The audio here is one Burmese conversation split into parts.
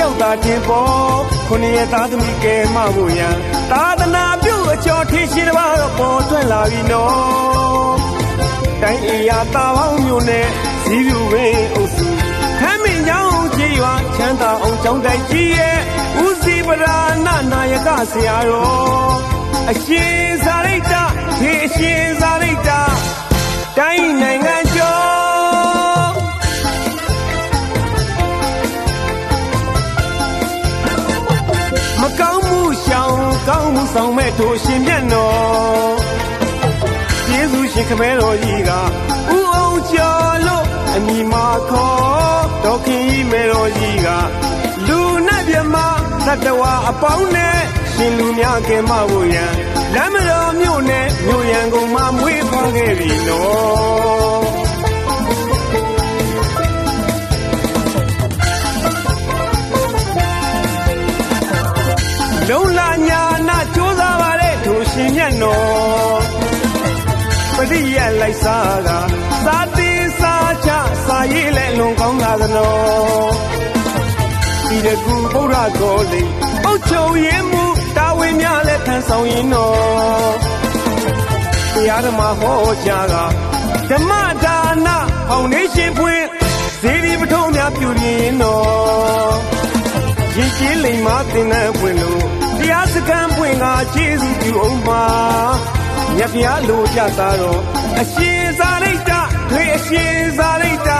ယောက်သာတင်ပေါ်ခုနှစ်ရက်သားသမီးကဲမဖို့ရန်သာသနာပြုအကျော်ထင်ရှင်တစ်ပါးတော့ပေါ်ထွက်လာပြီနော်တိုင်းအေရတာပေါင်းမျိုးနဲ့ဇီးပြူဝင်းအုပ်စုခမ်းမင်းချောင်းကြီးရွာချမ်းသာအောင်ကျောင်းတိုက်ကြီးရဲ့ဦးစီးပရာဏနာယကဆရာတော်အရှင်သာရိတ္တဒီအရှင်သာရိတ္တတိုင်းနိုင်ငံ မှုဆောင်မဲ့တို့ရှင်မြတ်တော်ယေရှုရှင်ခမဲတော်ကြီးကဥအောင်ကျော်လို့အမိမခေါ်တော်ခင်ကြီးမဲတော်ကြီးကလူနဲ့မြမသတ္တဝါအပေါင်းနဲ့ရှင်လူများကဲမဖို့ရန်လမ်းမတော်မြို့နဲ့မြို့ရန်ကုန်မှာမွေးဖွားခဲ့ပြီနော် ပရိယလိုက်စားကစာတင်စာချစာရေးလဲလွန်ကောင်းလာသနော်ဒီတကူဗုဒ္ဓတော်လေးအုတ်ချုပ်ရင်မူတာဝန်များလဲထမ်းဆောင်ရင်တော်တရားဓမ္မဟောကြားကဓမ္မဒါနဖောင်ဒေးရှင်းဖွင့်ဇေဒီပထုံးများပြုရင်တော်ရင်ကျေးလိမ်မတင်တဲ့ပွင့်လို့တရားစခန်းပွင့်ကကျေးဇူးပြုအောင်ပါ မြတ်ဗျာလိုကြတာတော့အရှင်သာရိတ္တတွေအရှင်သာရိတ္တ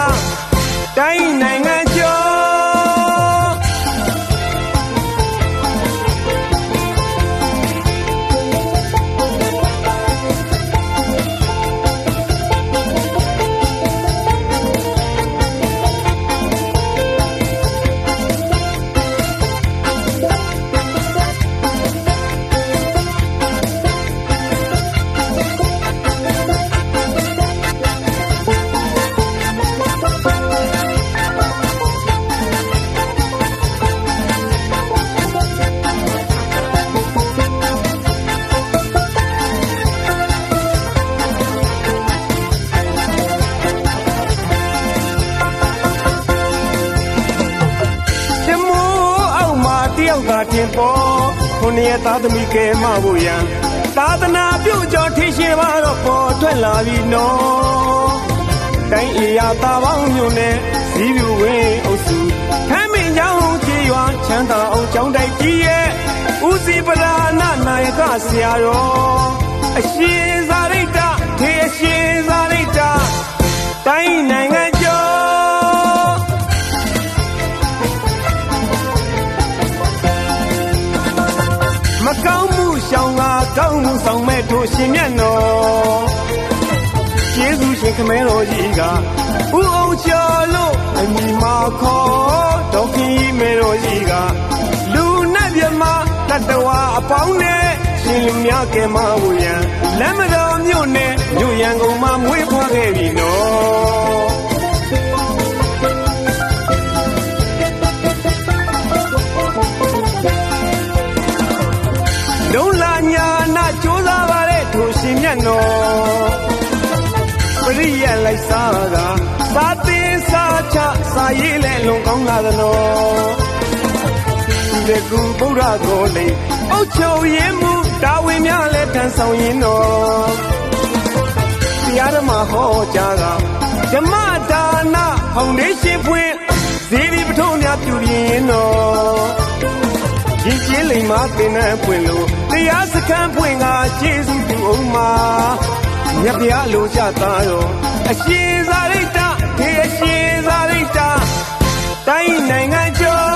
က်မှာတယောက်သာတင်ပေါ်ခုနှစ်ရက်သားသမီးကဲမဖို့ရန်သာသနာပြုကြောထင်ရှင်ပါတော့ပေါ်ထွက်လာပြီနော်တိုင်းအေရတာပေါင်းမျိုးနဲ့ဇီးပြူဝင်းအုပ်စုခမ်းမင်းချောင်းကြီးရွာချမ်းသာအောင်ကျောင်းတိုက်ကြီးရဲ့ဦးစီးပရာဏနာယကဆရာတော်အရှင်သာရိတ္တထေအရှင် မကောင်းမှုရှောင်ကကောင်းမှုဆောင်မဲ့တို့ရှင်မြတ်တော်ကျေးဇူးရှင်ခမဲတော်ကြီးကဥအောင်ကျော်လို့အမိမခေါ်တော်ခင်ကြီးမဲတော်ကြီးကလူနဲ့မြမတတဝါအပေါင်းနဲ့ရှင်လူများကဲမဝရန်လမ်းမတော်မြို့နဲ့မြို့ရန် လိုက်စားကစာတင်စာချစာရေးလဲလွန်ကောင်းလာသနော်ဒီတကူဗုဒ္ဓတော်လေးအုတ်ချုပ်ရင်မူတာဝန်များလဲထမ်းဆောင်ရင်တော်တရားဓမ္မဟောကြားကဓမ္မဒါနဖောင်ဒေးရှင်းဖွင့်ဇေဒီပထုံးများပြုရင်တော်ရင်ကျေးလိမ်မပင်နဲ့ပွင့်လို့တရားစခန်းပွင့်ကကျေးဇူးပြုအောင်မှာမြတ်ဗျာလိုကြတာတော့ အရှင်သာရိတ္တဒီအရှင်သာရိတ္တတိုင်းနိုင်ငံကျော်